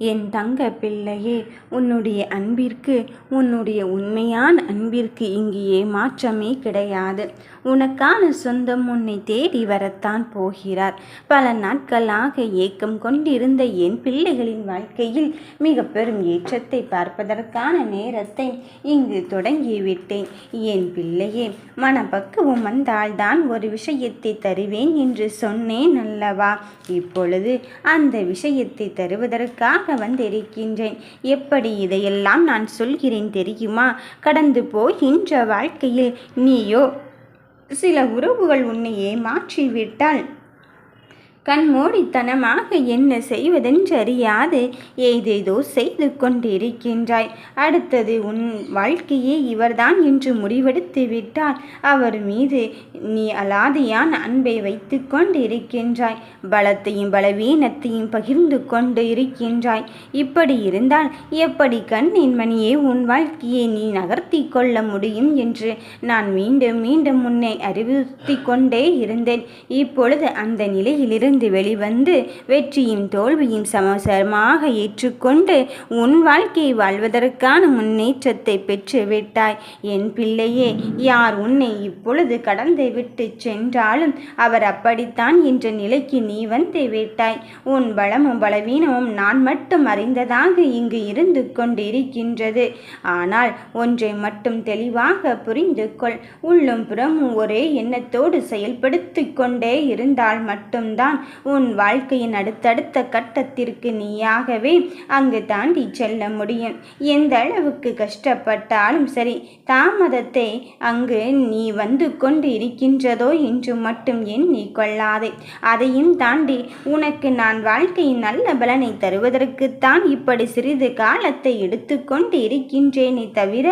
என் தங்க பிள்ளையே உன்னுடைய அன்பிற்கு உன்னுடைய உண்மையான அன்பிற்கு இங்கு ஏமாற்றமே கிடையாது. உனக்கான சொந்தம் உன்னை தேடி வரத்தான் போகிறார். பல நாட்களாக ஏக்கம் கொண்டிருந்த என் பிள்ளைகளின் வாழ்க்கையில் மிக பெரும் ஏற்றத்தை பார்ப்பதற்கான நேரத்தை இங்கு தொடங்கிவிட்டேன். என் பிள்ளையே மனப்பக்குவம் வந்தால்தான் ஒரு விஷயத்தை தருவேன் என்று சொன்னேன் அல்லவா? இப்பொழுது அந்த விஷயத்தை தருவதற்காக வந்திருக்கின்றேன். எப்படி இதையெல்லாம் நான் சொல்கிறேன் தெரியுமா? கடந்து போகின்ற வாழ்க்கையில் நீயோ சில உறவுகள் உன்னை ஏமாற்றிவிட்டால் கண்மூடித்தனமாக என்ன செய்வதென்றறியாது. ஏதேதோ செய்து கொண்டிருக்கின்றாய். அடுத்தது உன் வாழ்க்கையே இவர்தான் என்று முடிவெடுத்து விட்டால் அவர் மீது நீ அலாதியான அன்பை வைத்து கொண்டிருக்கின்றாய். பலத்தையும் பலவீனத்தையும் பகிர்ந்து கொண்டு இருக்கின்றாய். இப்படி இருந்தால் எப்படி கண்ணின் மணியே உன் வாழ்க்கையை நீ நகர்த்தி கொள்ள முடியும் என்று நான் மீண்டும் மீண்டும் உன்னை அறிவுறுத்தி கொண்டே இருந்தேன். இப்பொழுது அந்த நிலையிலிருந்து இருந்து வெளிவந்து வெற்றியும் தோல்வியும் சமசரமாக ஏற்றுக்கொண்டு உன் வாழ்க்கையை வாழ்வதற்கான முன்னேற்றத்தை பெற்றுவிட்டாய் என் பிள்ளையே யார் உன்னை இப்பொழுது கடந்து விட்டு சென்றாலும் அவர் அப்படித்தான் என்ற நிலைக்கு நீ வந்து விட்டாய். உன் பலமும் பலவீனமும் நான் மட்டும் அறிந்ததாக இங்கு இருந்து கொண்டிருக்கின்றது. ஆனால் ஒன்றை மட்டும் தெளிவாக புரிந்து கொள். உள்ளும் புறமும் ஒரே எண்ணத்தோடு செயல்படுத்தி கொண்டே இருந்தால் மட்டும்தான் உன் வாழ்க்கையின் அடுத்தடுத்த கட்டத்திற்கு நீயாகவே அங்கு தாண்டி செல்ல முடியும். எந்த அளவுக்கு கஷ்டப்பட்டாலும் சரி தாமதத்தை அங்கு நீ வந்து கொண்டு இருக்கின்றதோ என்று மட்டும் எண்ணி கொள்ளாதே. அதையும் தாண்டி உனக்கு நான் வாழ்க்கையின் நல்ல பலனை தருவதற்குத்தான் இப்படி சிறிது காலத்தை எடுத்துக்கொண்டு இருக்கின்றேனே தவிர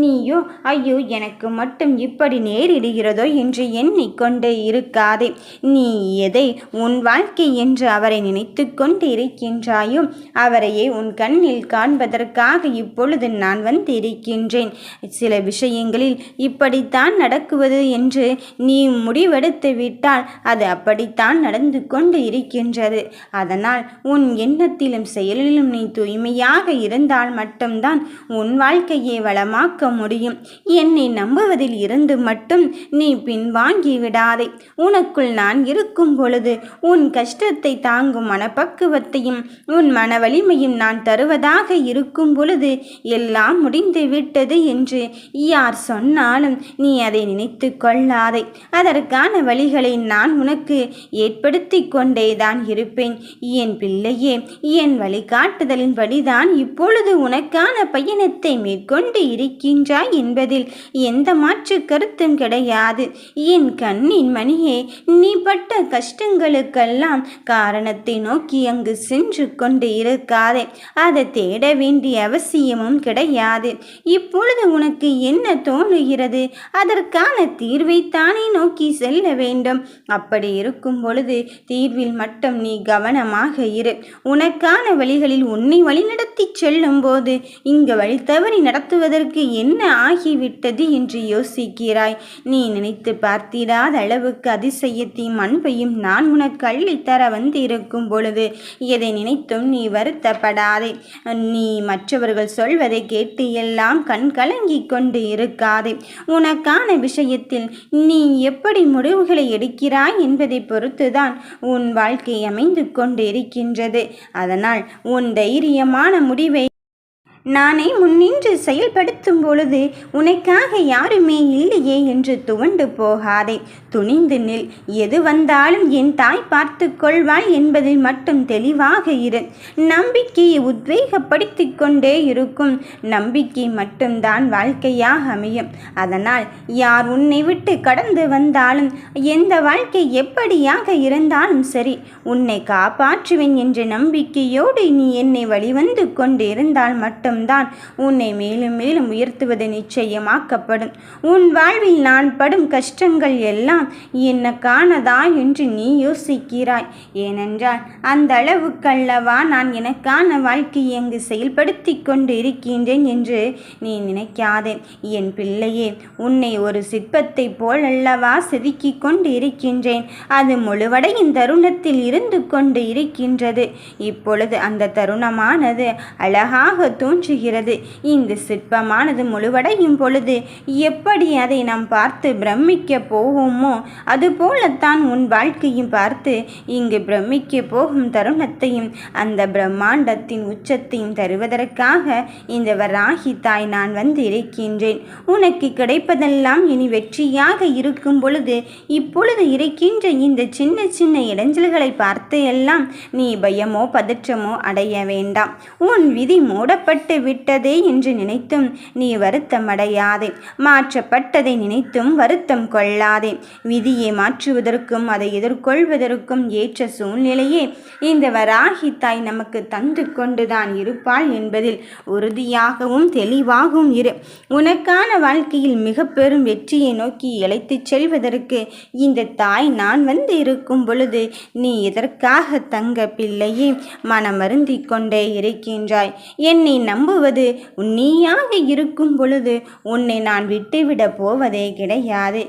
நீயோ ஐயோ எனக்கு மட்டும் இப்படி நேரிடுகிறதோ என்று எண்ணிக்கொண்டு இருக்காதே. நீ எதை உன் உன் வாழ்க்கை என்று அவரை நினைத்து கொண்டு இருக்கின்றாயோ அவரையே உன் கண்ணில் காண்பதற்காக இப்பொழுது நான் வந்து இருக்கின்றேன் சில விஷயங்களில் இப்படித்தான் நடக்குவது என்று நீ முடிவெடுத்து விட்டால் அது அப்படித்தான் நடந்து கொண்டு இருக்கின்றது. அதனால் உன் எண்ணத்திலும் செயலிலும் நீ தூய்மையாக இருந்தால் மட்டும்தான் உன் வாழ்க்கையை வளமாக்க முடியும். என்னை நம்புவதில் இருந்து மட்டும் நீ பின்வாங்கி விடாதே உனக்குள் நான் இருக்கும் பொழுது உன் கஷ்டத்தை தாங்கும் மனப்பக்குவத்தையும் உன் மன வலிமையும் நான் தருவதாக இருக்கும் பொழுது எல்லாம் முடிந்து விட்டது என்று யார் சொன்னாலும் நீ அதை நினைத்து கொள்ளாதே. அதற்கான வழிகளை நான் உனக்கு ஏற்படுத்தி கொண்டேதான் இருப்பேன். என் பிள்ளையே என் வழிகாட்டுதலின்படிதான் இப்பொழுது உனக்கான பயணத்தை மேற்கொண்டு இருக்கின்றாய் என்பதில் எந்த மாற்று கருத்தும் கிடையாது. என் கண்ணின் மணியே நீ பட்ட கஷ்டங்களுக்கு கஷ்டங்களுக்கெல்லாம் காரணத்தை நோக்கி அங்கு சென்று கொண்டு இருக்காதே அதை தேட வேண்டிய அவசியமும் கிடையாது. இப்பொழுது உனக்கு என்ன தோணுகிறது அதற்கான தீர்வை தானே நோக்கி செல்ல வேண்டும். அப்படி இருக்கும் பொழுது தீர்வில் மட்டும் நீ கவனமாக இரு. உனக்கான வழிகளில் உன்னை வழிநடத்தி செல்லும் போது இங்கு வழி தவறி நடத்துவதற்கு என்ன ஆகிவிட்டது என்று யோசிக்கிறாய். நீ நினைத்து பார்த்திடாத அளவுக்கு அதிசயத்தையும் அன்பையும் நான் உனக்கு அள்ளித்தர வந்திருக்கும் பொழுது எதை நினைத்தும் நீ வருத்தப்படாதே. நீ மற்றவர்கள் சொல்வதை கேட்டு எல்லாம் கண் கலங்கி கொண்டு இருக்காதே. உனக்கான விஷயத்தில் நீ எப்படி முடிவுகளை எடுக்கிறாய் என்பதை பொறுத்துதான் உன் வாழ்க்கை அமைந்து கொண்டு இருக்கின்றது அதனால் உன் தைரியமான முடிவை நானே முன்னின்று செயல்படுத்தும் பொழுது உனக்காக யாருமே இல்லையே என்று துவண்டு போகாதே. துணிந்து நில். எது வந்தாலும் என் தாய் பார்த்து கொள்வாள் என்பதில் மட்டும் தெளிவாக இரு. நம்பிக்கையை உத்வேகப்படுத்தி கொண்டே இருக்கும். நம்பிக்கை மட்டும்தான் வாழ்க்கையாக அமையும். அதனால் யார் உன்னை விட்டு கடந்து வந்தாலும் எந்த வாழ்க்கை எப்படியாக இருந்தாலும் சரி உன்னை காப்பாற்றுவேன் என்ற நம்பிக்கையோடு நீ என்னை வழிவந்து கொண்டு இருந்தால் மட்டும் மட்டும்தான் உன்னை மேலும் மேலும் உயர்த்துவது நிச்சயமாக்கப்படும். உன் வாழ்வில் நான் படும் கஷ்டங்கள் எல்லாம் என்னக்கானதா என்று நீ யோசிக்கிறாய். ஏனென்றால் அந்த அளவுக்கல்லவா நான் எனக்கான வாழ்க்கையை அங்கு செயல்படுத்தி கொண்டு இருக்கின்றேன் என்று நீ நினைக்காதே. என் பிள்ளையே உன்னை ஒரு சிற்பத்தை போல் அல்லவா செதுக்கிக் கொண்டு இருக்கின்றேன் அது முழுவடையும் தருணத்தில் இருந்து கொண்டு இருக்கின்றது. இப்பொழுது அந்த தருணமானது அழகாக தோன்றுகிறது. இந்த சிற்பமானது முழுவடையும் பொழுது எப்படி அதை நாம் பார்த்து பிரமிக்க போவோமோ அதுபோலத்தான் உன் வாழ்க்கையும் பார்த்து இங்கு பிரமிக்க போகும் தருணத்தையும் அந்த பிரம்மாண்டத்தின் உச்சத்தையும் தருவதற்காக இந்த வராகி தாய் நான் வந்து இருக்கின்றேன் உனக்கு கிடைப்பதெல்லாம் இனி வெற்றியாக இருக்கும் பொழுது இப்பொழுது இருக்கின்ற இந்த சின்ன சின்ன இடைஞ்சல்களை பார்த்து எல்லாம் நீ பயமோ பதற்றமோ அடைய வேண்டாம். உன் விதி மூடப்பட்டு விட்டதே என்று நினைத்தும் நீ வருத்தம் அடையாதே மாற்றப்பட்டதை நினைத்தும் வருத்தம் கொள்ளாதே. விதியை மாற்றுவதற்கும் அதை எதிர்கொள்வதற்கும் ஏற்ற சூழ்நிலையே இந்த வராகி தாய் நமக்கு தந்து கொண்டுதான் இருப்பாள் என்பதில் உறுதியாகவும் தெளிவாகவும் இரு. உனக்கான வாழ்க்கையில் மிக பெரும் வெற்றியை நோக்கி இழைத்துச் செல்வதற்கு இந்த தாய் நான் வந்து இருக்கும் பொழுது நீ எதற்காக தங்க பிள்ளையே? மனமருந்தி கொண்டே இருக்கின்றாய். என்னை நம்புவது நீயாக இருக்கும் பொழுது உன்னை நான் விட்டுவிடப் போவதே கிடையாது.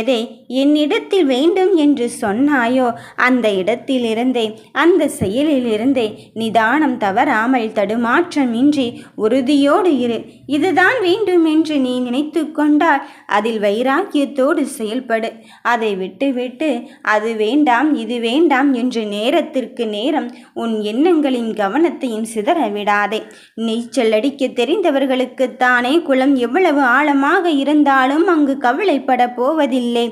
எதை என்னிடத்தில் வேண்டும் என்று சொன்னாயோ அந்த இடத்திலிருந்தே அந்த செயலிலிருந்தே நிதானம் தவறாமல் தடுமாற்றமின்றி உறுதியோடு இரு. இதுதான் வேண்டும் என்று நீ நினைத்து கொண்டால் அதில் வைராக்கியத்தோடு செயல்படு. அதை விட்டுவிட்டு அது வேண்டாம் இது வேண்டாம் என்று நேரத்திற்கு நேரம் உன் எண்ணங்களின் கவனத்தையும் சிதற விடாதே. நீச்சல் அடிக்க தெரிந்தவர்களுக்குத்தானே குளம் எவ்வளவு ஆழமாக இருந்தாலும் அங்கு கவலைப்பட போவதில்லை.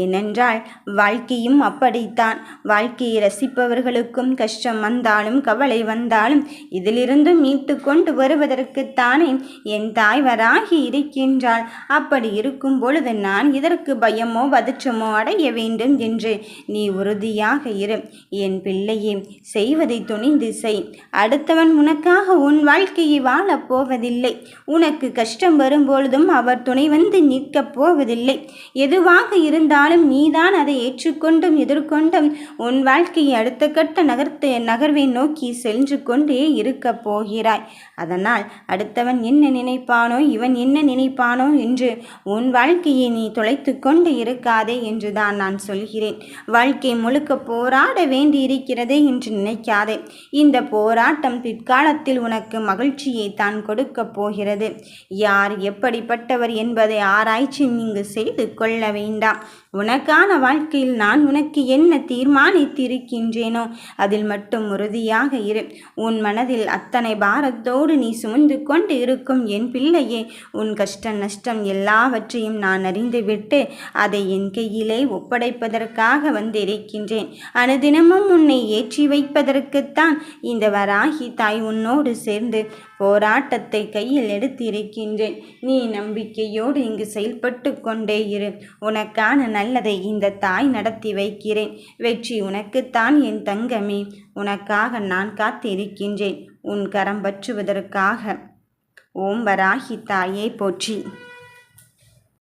ஏனென்றால் வாழ்க்கையும் அப்படித்தான். வாழ்க்கையை ரசிப்பவர்களுக்கும் கஷ்டம் வந்தாலும் கவலை வந்தாலும் இதிலிருந்து மீட்டு கொண்டு வருவதற்குத்தானே என் தாய் வராகி இருக்கின்றாள். அப்படி இருக்கும் பொழுது நான் இதற்கு பயமோ பதற்றமோ அடைய வேண்டும் என்று நீ உறுதியாக இரு. என் பிள்ளையே செய்வதை துணிந்து செய். அடுத்தவன் உனக்காக உன் வாழ்க்கையை வாழப் போவதில்லை. உனக்கு கஷ்டம் வரும்பொழுதும் அவர் துணை வந்து நிற்கப் போவதில்லை. எதுவாக இருந்தாலும் நீதான் அதை ஏற்றுக்கொண்டும் எதிர்கொண்டும் உன் வாழ்க்கையை அடுத்த கட்ட நகர்த்து நகர்வை நோக்கி சென்று கொண்டே இருக்கப் போகிறாய். அதனால் அடுத்தவன் என்ன நினைப்பானோ இவன் என்ன நினைப்பானோ என்று உன் வாழ்க்கையை நீ தொலைத்து கொண்டு இருக்காதே என்றுதான் நான் சொல்கிறேன். வாழ்க்கை முழுக்க போராட வேண்டி இருக்கிறதே என்று நினைக்காதே. இந்த போராட்டம் பிற்காலத்தில் உனக்கு மகிழ்ச்சி வெற்றியை தான் கொடுக்கப் போகிறது. யார் எப்படிப்பட்டவர் என்பதை ஆராய்ச்சி இங்கு செய்து கொள்ள வேண்டாம். உனக்கான வாழ்க்கையில் நான் உனக்கு என்ன தீர்மானித்திருக்கின்றேனோ அதில் மட்டும் உறுதியாக இரு. உன் மனதில் அத்தனை பாரத்தோடு நீ சுமந்து கொண்டு இருக்கும் என் பிள்ளையே உன் கஷ்ட நஷ்டம் எல்லாவற்றையும் நான் அறிந்துவிட்டு அதை என் கையிலே ஒப்படைப்பதற்காக வந்திருக்கின்றேன். அனுதினமும் உன்னை ஏற்றி வைப்பதற்குத்தான் இந்த வராகி தாய் உன்னோடு சேர்ந்து போராட்டத்தை கையில் எடுத்திருக்கின்றேன். நீ நம்பிக்கையோடு இங்கு செயல்பட்டு கொண்டே இரு. உனக்கான நல்லதை இந்த தாய் நடத்தி வைக்கிறேன். வெற்றி உனக்குத்தான் என் தங்கமே. உனக்காக நான் காத்திருக்கின்றேன். உன் கரம் பற்றுவதற்காக ஓம் வராகி தாயே போற்றி.